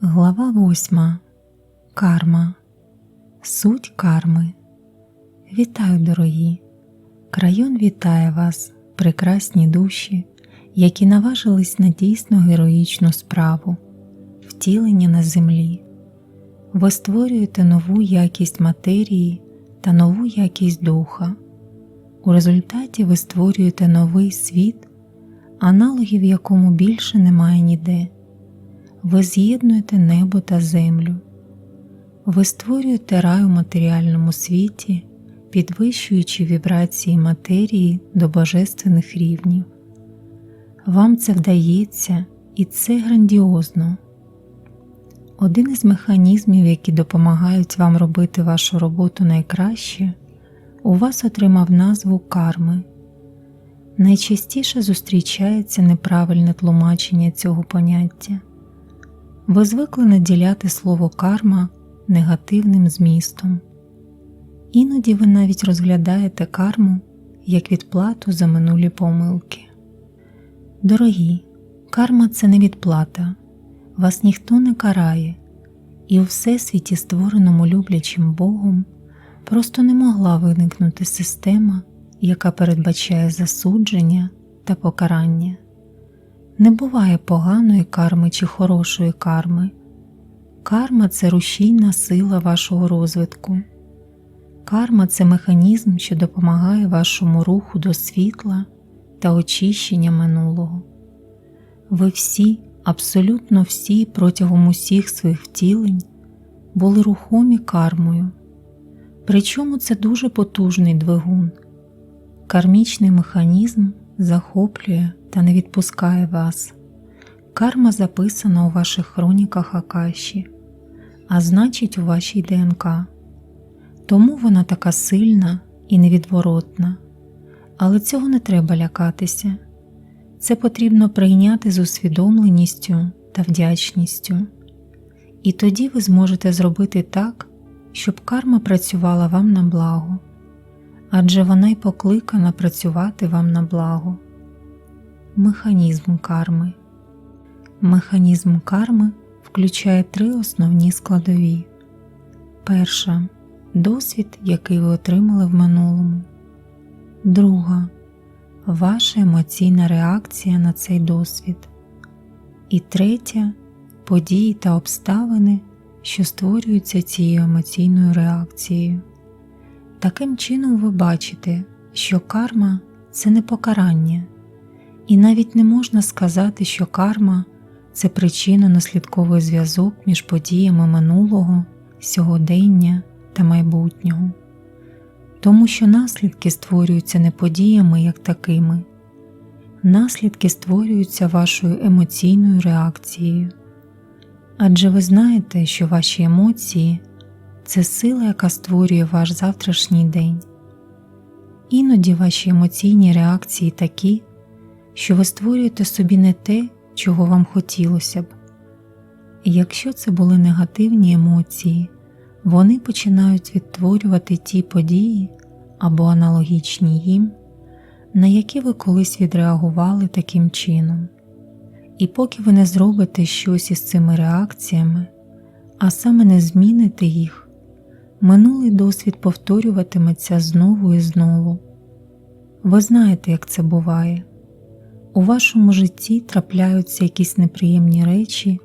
Глава 8. Карма. Суть карми. Вітаю, дорогі! Крайон вітає вас, прекрасні душі, які наважились на дійсно героїчну справу, втілення на землі. Ви створюєте нову якість матерії та нову якість духа. У результаті ви створюєте новий світ, аналогів якому більше немає ніде ви з'єднуєте небо та землю, ви створюєте рай у матеріальному світі, підвищуючи вібрації матерії до божественних рівнів. Вам це вдається і це грандіозно. Один із механізмів, які допомагають вам робити вашу роботу найкраще, у вас отримав назву карми. Найчастіше зустрічається неправильне тлумачення цього поняття. Ви звикли наділяти слово карма негативним змістом. Іноді ви навіть розглядаєте карму як відплату за минулі помилки. Дорогі, карма це не відплата, вас ніхто не карає, і у всесвіті, створеному люблячим Богом, просто не могла виникнути система, яка передбачає засудження та покарання. Не буває поганої карми чи хорошої карми. Карма це рушійна сила вашого розвитку. Карма це механізм, що допомагає вашому руху до світла та очищення минулого. Ви всі, абсолютно всі протягом усіх своїх втілень були рухомі кармою. Причому це дуже потужний двигун. Кармічний механізм захоплює та не відпускає вас. Карма записана у ваших хроніках Акаші, а значить у вашій ДНК. Тому вона така сильна і невідворотна. Але цього не треба лякатися. Це потрібно прийняти з усвідомленістю та вдячністю. І тоді ви зможете зробити так, щоб карма працювала вам на благо, адже вона й покликана працювати вам на благо. Механізм карми. Механізм карми включає три основні складові. Перша досвід, який ви отримали в минулому. Друга ваша емоційна реакція на цей досвід. І третя події та обставини, що створюються цією емоційною реакцією. Таким чином ви бачите, що карма це не покарання. І навіть не можна сказати, що карма це причинно-наслідковий зв'язок між подіями минулого, сьогодення та майбутнього, тому що наслідки створюються не подіями як такими, наслідки створюються вашою емоційною реакцією. Адже ви знаєте, що ваші емоції це сила, яка створює ваш завтрашній день. Іноді ваші емоційні реакції такі що ви створюєте собі не те, чого вам хотілося б. І якщо це були негативні емоції, вони починають відтворювати ті події або аналогічні їм, на які ви колись відреагували таким чином. І поки ви не зробите щось із цими реакціями, а саме не зміните їх, минулий досвід повторюватиметься знову і знову. Ви знаєте, як це буває. У вашому житті трапляються якісь неприємні речі,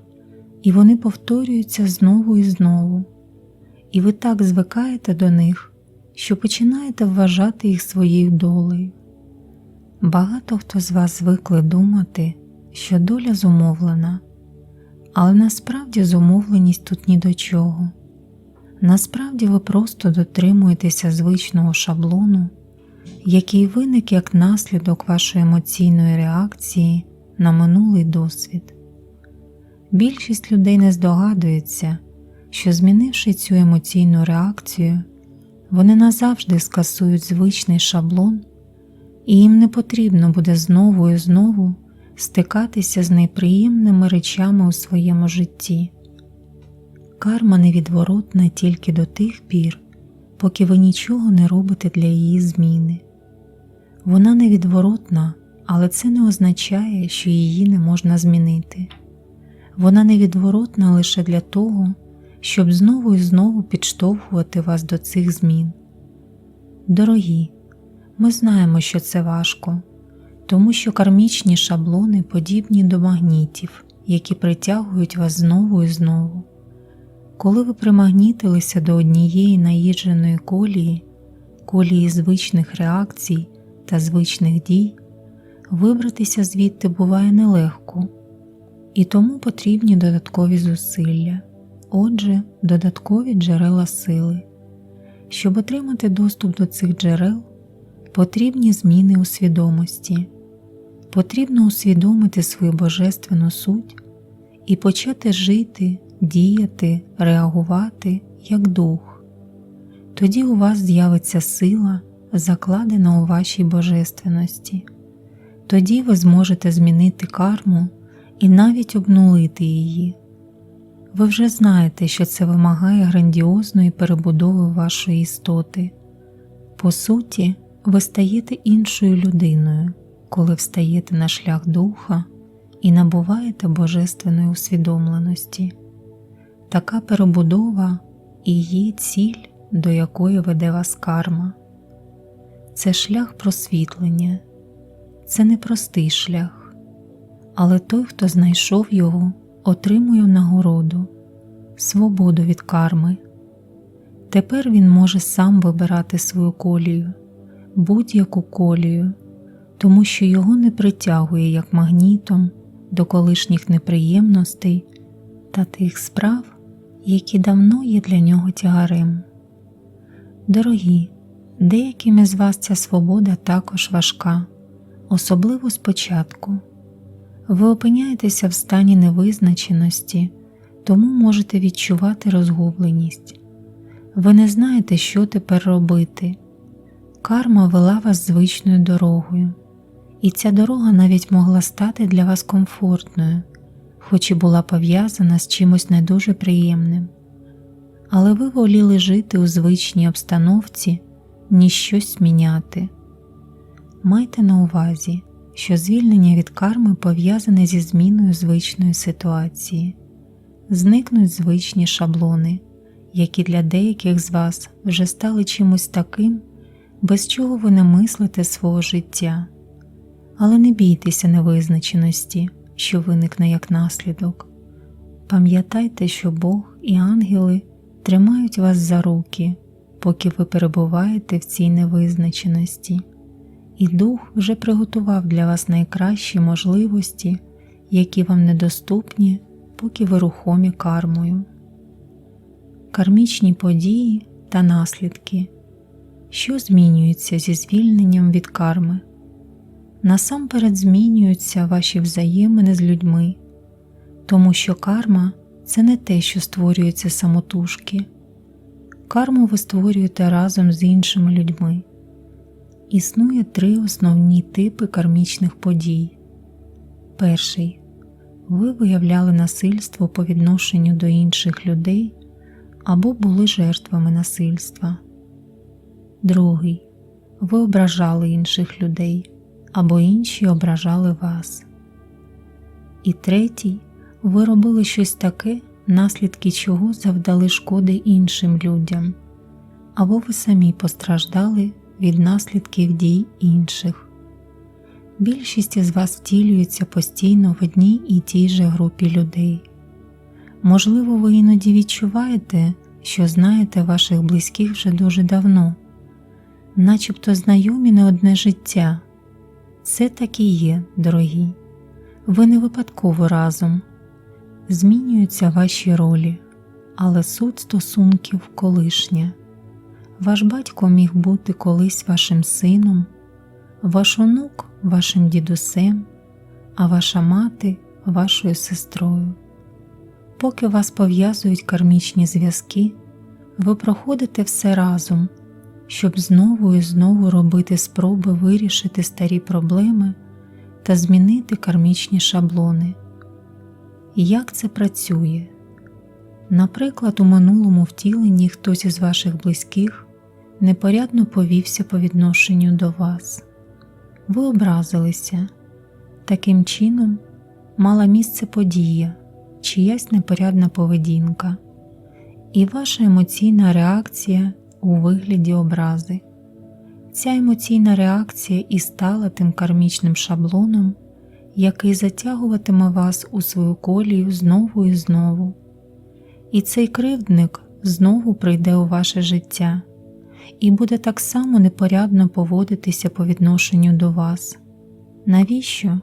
і вони повторюються знову і знову, і ви так звикаєте до них, що починаєте вважати їх своєю долею. Багато хто з вас звикли думати, що доля зумовлена, але насправді зумовленість тут ні до чого. Насправді ви просто дотримуєтеся звичного шаблону який виник як наслідок вашої емоційної реакції на минулий досвід. Більшість людей не здогадується, що, змінивши цю емоційну реакцію, вони назавжди скасують звичний шаблон, і їм не потрібно буде знову і знову стикатися з неприємними речами у своєму житті. Карма невідворотна тільки до тих пір, поки ви нічого не робите для її зміни. Вона невідворотна, але це не означає, що її не можна змінити. Вона невідворотна лише для того, щоб знову і знову підштовхувати вас до цих змін. Дорогі, ми знаємо, що це важко, тому що кармічні шаблони подібні до магнітів, які притягують вас знову і знову. Коли ви примагнітилися до однієї наїдженої колії, колії звичних реакцій та звичних дій, вибратися звідти буває нелегко, і тому потрібні додаткові зусилля, отже, додаткові джерела сили. Щоб отримати доступ до цих джерел, потрібні зміни у свідомості, потрібно усвідомити свою божественну суть і почати жити, діяти, реагувати як дух. Тоді у вас з'явиться сила, закладена у вашій божественності. Тоді ви зможете змінити карму і навіть обнулити її. Ви вже знаєте, що це вимагає грандіозної перебудови вашої істоти. По суті, ви стаєте іншою людиною, коли встаєте на шлях духа і набуваєте божественної усвідомленості. Така перебудова і є ціль, до якої веде вас карма. Це шлях просвітлення, це непростий шлях, але той, хто знайшов його, отримує нагороду, свободу від карми. Тепер він може сам вибирати свою колію, будь-яку колію, тому що його не притягує як магнітом до колишніх неприємностей та тих справ, які давно є для нього тягарем. Дорогі, деяким із вас ця свобода також важка, особливо спочатку. Ви опиняєтеся в стані невизначеності, тому можете відчувати розгубленість. Ви не знаєте, що тепер робити. Карма вела вас звичною дорогою, і ця дорога навіть могла стати для вас комфортною, хоч і була пов'язана з чимось не дуже приємним. Але ви воліли жити у звичній обстановці, ніж щось міняти. Майте на увазі що звільнення від карми пов'язане зі зміною звичної ситуації, зникнуть звичні шаблони, які для деяких з вас вже стали чимось таким, без чого ви не мислите свого життя, але не бійтеся невизначеності, що виникне як наслідок. Пам'ятайте, що Бог і ангели тримають вас за руки, поки ви перебуваєте в цій невизначеності і Дух вже приготував для вас найкращі можливості, які вам недоступні, поки ви рухомі кармою. Кармічні події та наслідки, що змінюються зі звільненням від карми. Насамперед змінюються ваші взаємини з людьми, тому що карма це не те, що створюється самотужки. Карму ви створюєте разом з іншими людьми. Існує три основні типи кармічних подій. Перший ви виявляли насильство по відношенню до інших людей або були жертвами насильства. Другий ви ображали інших людей або інші ображали вас. І третій ви робили щось таке, наслідки чого завдали шкоди іншим людям, або ви самі постраждали від наслідків дій інших. Більшість із вас втілюється постійно в одній і тій же групі людей. Можливо, ви іноді відчуваєте, що знаєте ваших близьких вже дуже давно, начебто знайомі не одне життя. Це так і є, дорогі, ви не випадково разом, змінюються ваші ролі, але суть стосунків колишня. Ваш батько міг бути колись вашим сином, ваш онук вашим дідусем, а ваша мати вашою сестрою. Поки вас пов'язують кармічні зв'язки, ви проходите все разом, щоб знову і знову робити спроби вирішити старі проблеми та змінити кармічні шаблони. Як це працює? Наприклад, у минулому втіленні хтось із ваших близьких непорядно повівся по відношенню до вас, ви образилися. Таким чином мала місце подія, чиясь непорядна поведінка, і ваша емоційна реакція у вигляді образи. Ця емоційна реакція і стала тим кармічним шаблоном, який затягуватиме вас у свою колію знову і знову. І цей кривдник знову прийде у ваше життя і буде так само непорядно поводитися по відношенню до вас. Навіщо?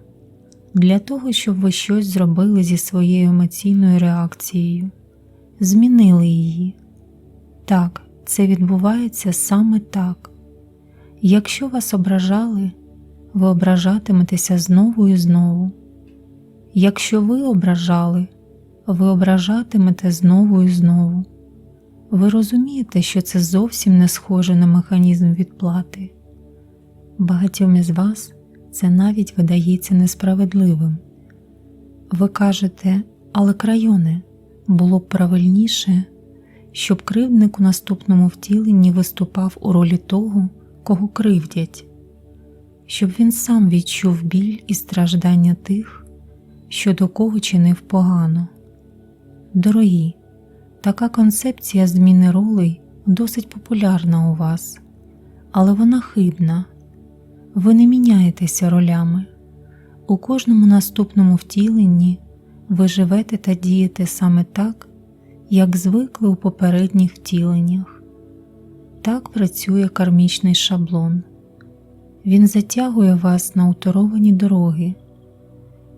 Для того, щоб ви щось зробили зі своєю емоційною реакцією, змінили її. Так, це відбувається саме так. Якщо вас ображали, ви ображатиметеся знову і знову. Якщо ви ображали, ви ображатимете знову і знову. Ви розумієте, що це зовсім не схоже на механізм відплати. Багатьом із вас це навіть видається несправедливим. Ви кажете, але крайоне було б правильніше, щоб кривдник у наступному втіленні виступав у ролі того, кого кривдять, щоб він сам відчув біль і страждання тих, що до кого чинив погано. Дорогі, така концепція зміни ролей досить популярна у вас, але вона хибна. Ви не міняєтеся ролями. У кожному наступному втіленні ви живете та дієте саме так, як звикли у попередніх втіленнях. Так працює кармічний шаблон. Він затягує вас на уторовані дороги,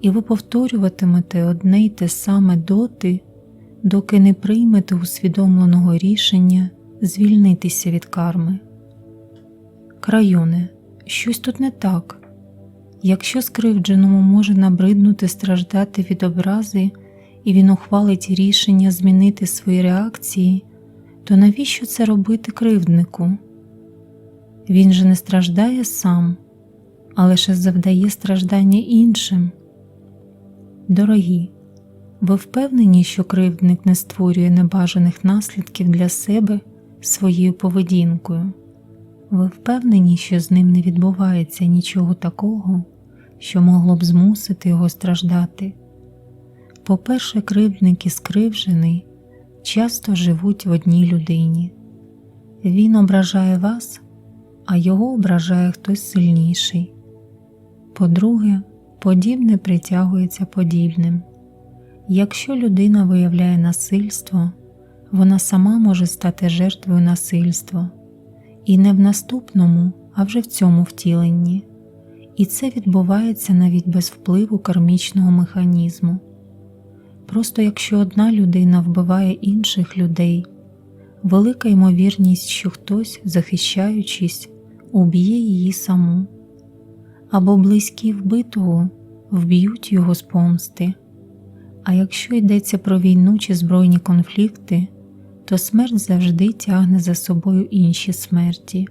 і ви повторюватимете одне й те саме доти, доки не приймете усвідомленого рішення звільнитися від карми. Крайоне, щось тут не так. Якщо скривдженому може набриднути страждати від образи, і він ухвалить рішення змінити свої реакції, то навіщо це робити кривднику? Він же не страждає сам, а лише завдає страждання іншим. Дорогі, ви впевнені, що кривдник не створює небажаних наслідків для себе своєю поведінкою? Ви впевнені, що з ним не відбувається нічого такого, що могло б змусити його страждати? По-перше, кривдник і скривжений часто живуть в одній людині. Він ображає вас, а його ображає хтось сильніший. По-друге, подібне притягується подібним. Якщо людина виявляє насильство, вона сама може стати жертвою насильства, і не в наступному, а вже в цьому втіленні. І це відбувається навіть без впливу кармічного механізму. Просто якщо одна людина вбиває інших людей, велика ймовірність, що хтось, захищаючись, уб'є її саму, або близькі вбитого вб'ють його з помсти. А якщо йдеться про війну чи збройні конфлікти, то смерть завжди тягне за собою інші смерті.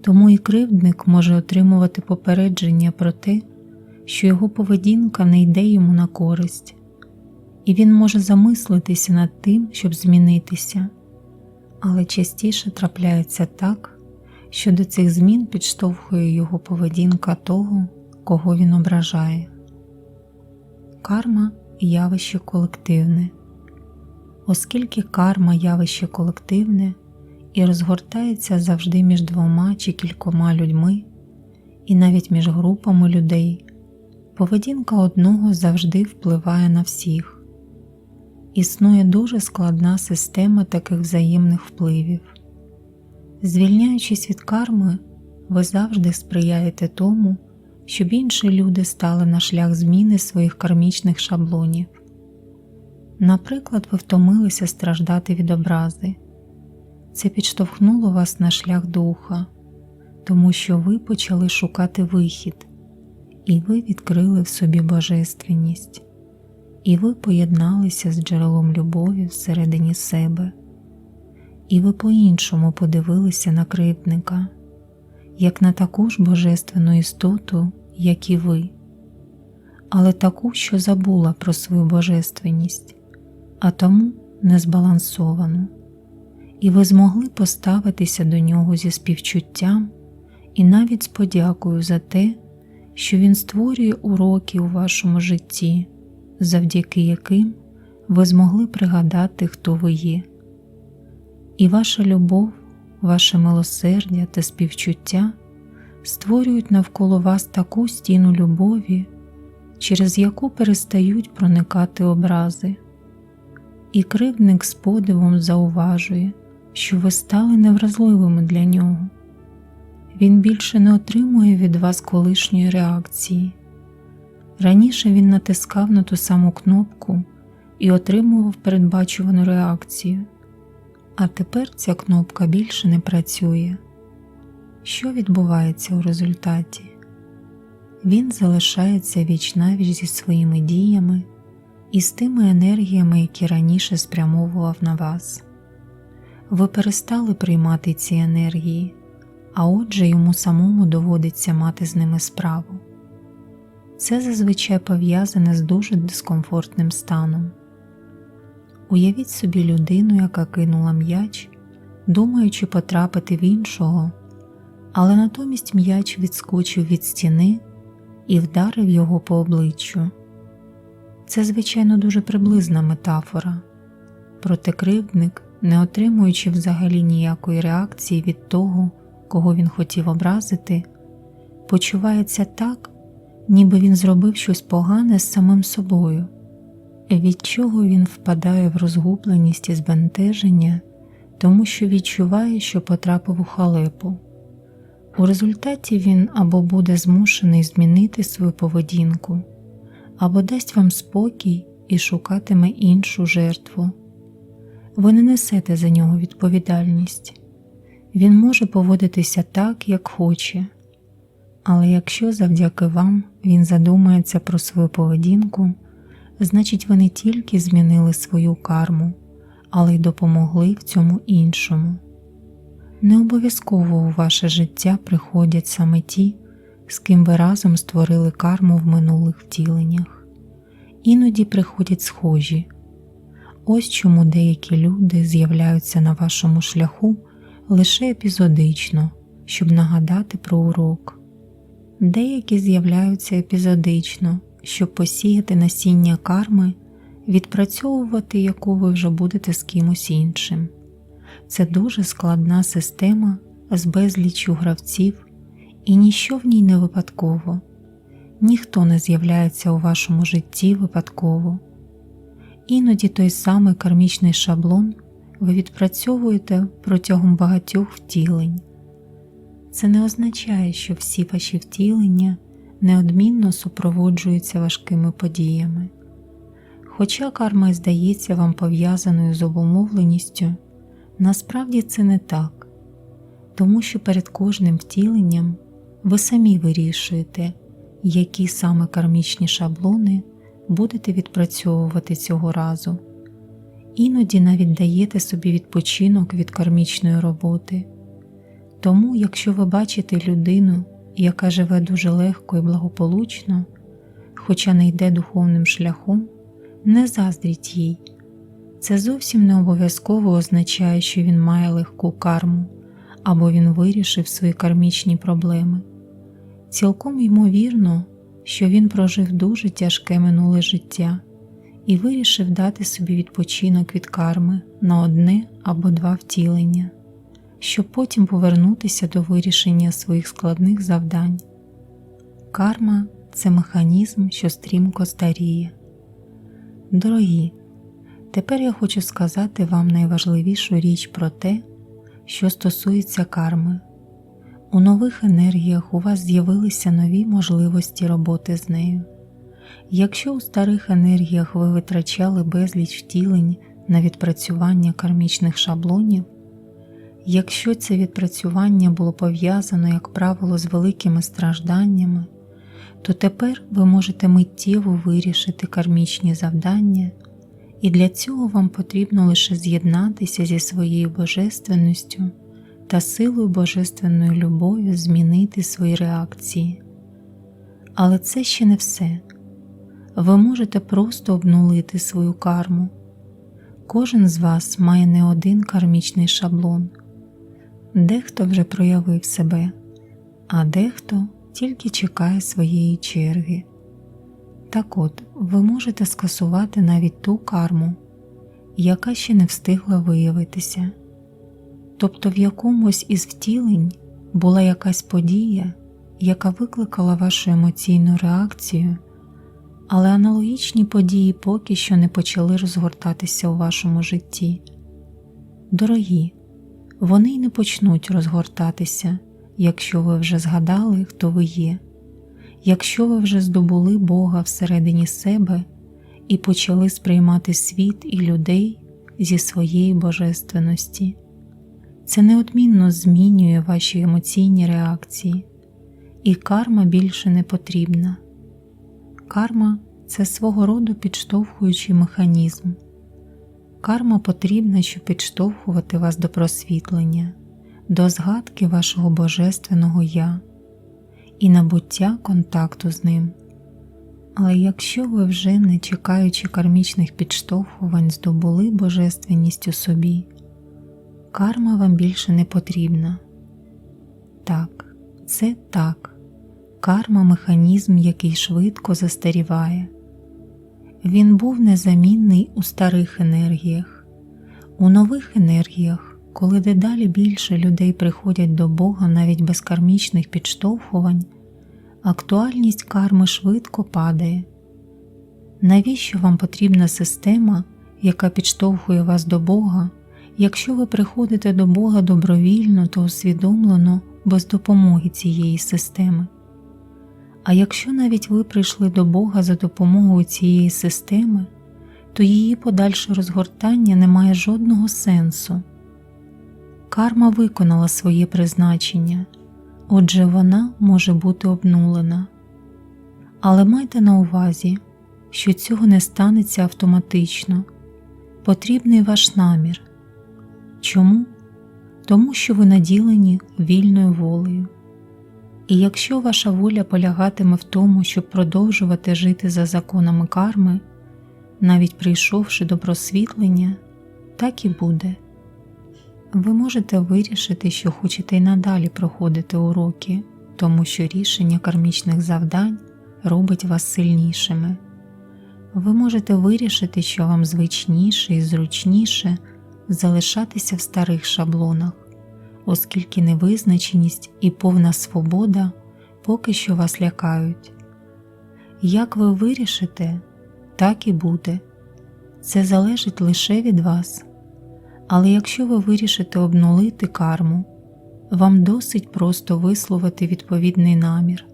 Тому і кривдник може отримувати попередження про те, що його поведінка не йде йому на користь, і він може замислитися над тим, щоб змінитися, але частіше трапляється так, що до цих змін підштовхує його поведінка того, кого він ображає. Карма явище колективне. Оскільки карма явище колективне і розгортається завжди між двома чи кількома людьми, і навіть між групами людей, поведінка одного завжди впливає на всіх. Існує дуже складна система таких взаємних впливів. Звільняючись від карми, ви завжди сприяєте тому, щоб інші люди стали на шлях зміни своїх кармічних шаблонів. Наприклад, ви втомилися страждати від образи, це підштовхнуло вас на шлях духа, тому що ви почали шукати вихід, і ви відкрили в собі божественність, і ви поєдналися з джерелом любові всередині себе, і ви по-іншому подивилися на кривдника як на таку ж божественну істоту, як і ви, але таку, що забула про свою божественність, а тому незбалансовану, і ви змогли поставитися до нього зі співчуттям і навіть з подякою за те, що він створює уроки у вашому житті, завдяки яким ви змогли пригадати, хто ви є. І ваша любов, ваше милосердя та співчуття створюють навколо вас таку стіну любові, через яку перестають проникати образи. І кривдник з подивом зауважує, що ви стали невразливими для нього. Він більше не отримує від вас колишньої реакції. Раніше він натискав на ту саму кнопку і отримував передбачувану реакцію, а тепер ця кнопка більше не працює. Що відбувається у результаті? Він залишається віч-навіч зі своїми діями і з тими енергіями, які раніше спрямовував на вас. Ви перестали приймати ці енергії, а отже йому самому доводиться мати з ними справу. Це зазвичай пов'язане з дуже дискомфортним станом. Уявіть собі людину, яка кинула м'яч, думаючи потрапити в іншого, але натомість м'яч відскочив від стіни і вдарив його по обличчю. Це, звичайно, дуже приблизна метафора, проте кривдник, не отримуючи взагалі ніякої реакції від того, кого він хотів образити, почувається так, ніби він зробив щось погане з самим собою, від чого він впадає в розгубленість і збентеження, тому що відчуває, що потрапив у халепу. У результаті він або буде змушений змінити свою поведінку, або дасть вам спокій і шукатиме іншу жертву. Ви не несете за нього відповідальність. Він може поводитися так, як хоче, але якщо завдяки вам він задумається про свою поведінку, значить ви не тільки змінили свою карму, але й допомогли в цьому іншому. Не обов'язково у ваше життя приходять саме ті, з ким ви разом створили карму в минулих втіленнях, іноді приходять схожі. Ось чому деякі люди з'являються на вашому шляху лише епізодично, щоб нагадати про урок. Деякі з'являються епізодично, щоб посіяти насіння карми, відпрацьовувати яку ви вже будете з кимось іншим. Це дуже складна система з безліччю гравців, і ніщо в ній не випадково, ніхто не з'являється у вашому житті випадково. Іноді той самий кармічний шаблон ви відпрацьовуєте протягом багатьох втілень. Це не означає, що всі ваші втілення неодмінно супроводжуються важкими подіями. Хоча карма здається вам пов'язаною з обумовленістю, насправді це не так, тому що перед кожним втіленням ви самі вирішуєте, які саме кармічні шаблони будете відпрацьовувати цього разу. Іноді навіть даєте собі відпочинок від кармічної роботи. Тому, якщо ви бачите людину, яка живе дуже легко і благополучно, хоча не йде духовним шляхом, не заздріть їй. Це зовсім не обов'язково означає, що він має легку карму або він вирішив свої кармічні проблеми. Цілком ймовірно, що він прожив дуже тяжке минуле життя і вирішив дати собі відпочинок від карми на одне або два втілення, щоб потім повернутися до вирішення своїх складних завдань. Карма це механізм, що стрімко старіє. Дорогі, тепер я хочу сказати вам найважливішу річ про те, що стосується карми. У нових енергіях у вас з'явилися нові можливості роботи з нею. Якщо у старих енергіях ви витрачали безліч втілень на відпрацювання кармічних шаблонів, якщо це відпрацювання було пов'язано, як правило, з великими стражданнями, то тепер ви можете миттєво вирішити кармічні завдання, і для цього вам потрібно лише з'єднатися зі своєю божественністю та силою божественної любові змінити свої реакції. Але це ще не все ви можете просто обнулити свою карму. Кожен з вас має не один кармічний шаблон, дехто вже проявив себе, а дехто тільки чекає своєї черги. Так от, ви можете скасувати навіть ту карму, яка ще не встигла виявитися. Тобто в якомусь із втілень була якась подія, яка викликала вашу емоційну реакцію, але аналогічні події поки що не почали розгортатися у вашому житті. Дорогі, вони й не почнуть розгортатися, якщо ви вже згадали, хто ви є, якщо ви вже здобули Бога всередині себе і почали сприймати світ і людей зі своєї божественності. Це неодмінно змінює ваші емоційні реакції, і карма більше не потрібна. Карма це свого роду підштовхуючий механізм. Карма потрібна, щоб підштовхувати вас до просвітлення, до згадки вашого Божественного Я і набуття контакту з ним. Але якщо ви вже, не чекаючи кармічних підштовхувань, здобули божественність у собі, карма вам більше не потрібна. Так, це так. Карма механізм, який швидко застаріває. Він був незамінний у старих енергіях, у нових енергіях, коли дедалі більше людей приходять до Бога навіть без кармічних підштовхувань, актуальність карми швидко падає. Навіщо вам потрібна система, яка підштовхує вас до Бога, якщо ви приходите до Бога добровільно та усвідомлено без допомоги цієї системи? А якщо навіть ви прийшли до Бога за допомогою цієї системи, то її подальше розгортання не має жодного сенсу. Карма виконала своє призначення, отже, вона може бути обнулена. Але майте на увазі, що цього не станеться автоматично, потрібний ваш намір. Чому? Тому що ви наділені вільною волею. І якщо ваша воля полягатиме в тому, щоб продовжувати жити за законами карми, навіть прийшовши до просвітлення, так і буде. Ви можете вирішити, що хочете й надалі проходити уроки, тому що рішення кармічних завдань робить вас сильнішими. Ви можете вирішити, що вам звичніше і зручніше залишатися в старих шаблонах оскільки невизначеність і повна свобода поки що вас лякають. Як ви вирішите, так і буде. Це залежить лише від вас. Але якщо ви вирішите обнулити карму, вам досить просто висловити відповідний намір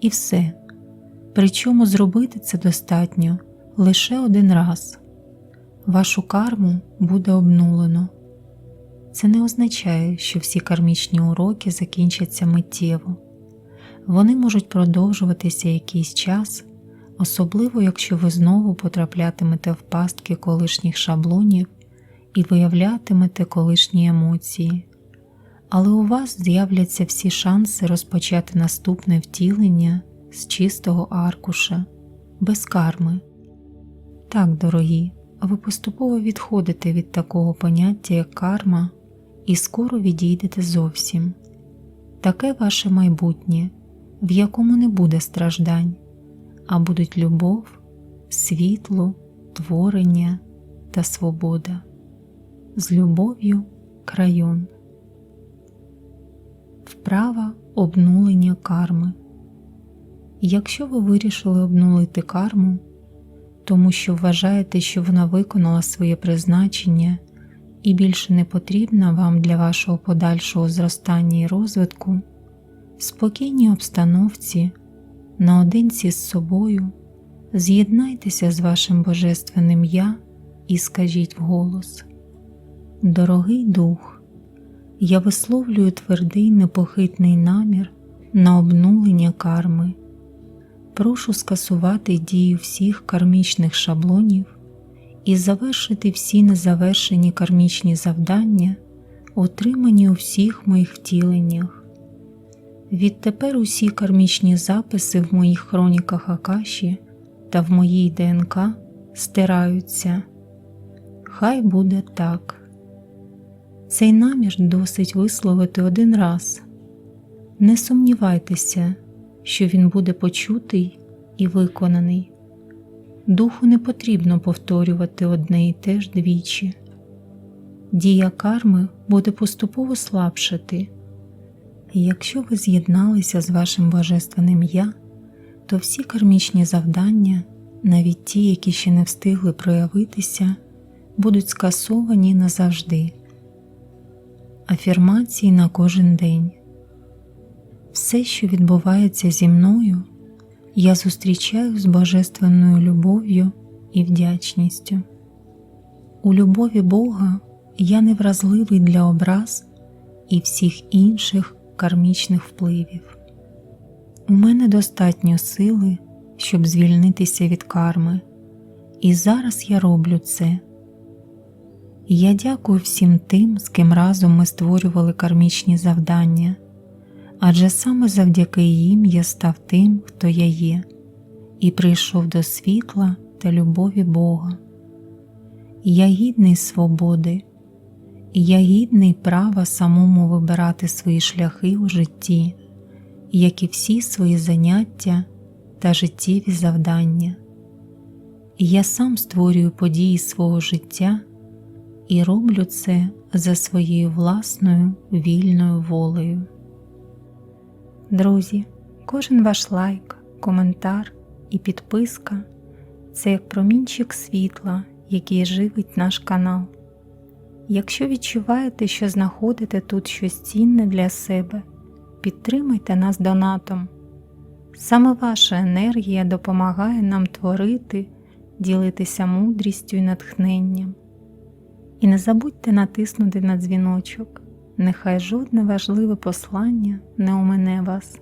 і все. Причому зробити це достатньо лише один раз. Вашу карму буде обнулено. Це не означає, що всі кармічні уроки закінчаться миттєво. Вони можуть продовжуватися якийсь час, особливо якщо ви знову потраплятимете в пастки колишніх шаблонів і виявлятимете колишні емоції, але у вас з'являться всі шанси розпочати наступне втілення з чистого аркуша, без карми. Так, дорогі, ви поступово відходите від такого поняття, як карма і скоро відійдете зовсім. Таке ваше майбутнє, в якому не буде страждань, а будуть любов, світло, творення та свобода. З любов'ю крайон. Вправа обнулення карми. Якщо ви вирішили обнулити карму, тому що вважаєте, що вона виконала своє призначення і більше не потрібна вам для вашого подальшого зростання і розвитку, в спокійній обстановці, наодинці з собою, з'єднайтеся з вашим Божественним Я і скажіть вголос: Дорогий Дух, я висловлюю твердий непохитний намір на обнулення карми. Прошу скасувати дію всіх кармічних шаблонів і завершити всі незавершені кармічні завдання, отримані у всіх моїх втіленнях. Відтепер усі кармічні записи в моїх хроніках Акаші та в моїй ДНК стираються. Хай буде так. Цей намір досить висловити один раз. Не сумнівайтеся, що він буде почутий і виконаний. Духу не потрібно повторювати одне і те ж двічі. Дія карми буде поступово слабшати. І якщо ви з'єдналися з вашим божественним Я, то всі кармічні завдання, навіть ті, які ще не встигли проявитися, будуть скасовані назавжди. Афірмації на кожен день. Все, що відбувається зі мною, я зустрічаю з божественною любов'ю і вдячністю. У любові Бога я невразливий для образ і всіх інших кармічних впливів. У мене достатньо сили, щоб звільнитися від карми, і зараз я роблю це. Я дякую всім тим, з ким разом ми створювали кармічні завдання, адже саме завдяки їм я став тим, хто я є, і прийшов до світла та любові Бога. Я гідний свободи, я гідний права самому вибирати свої шляхи у житті, як і всі свої заняття та життєві завдання. Я сам створюю події свого життя і роблю це за своєю власною вільною волею. Друзі, кожен ваш лайк, коментар і підписка це як промінчик світла, який живить наш канал. Якщо відчуваєте, що знаходите тут щось цінне для себе, підтримайте нас донатом. Саме ваша енергія допомагає нам творити, ділитися мудрістю і натхненням. І не забудьте натиснути на дзвіночок, нехай жодне важливе послання не умине вас.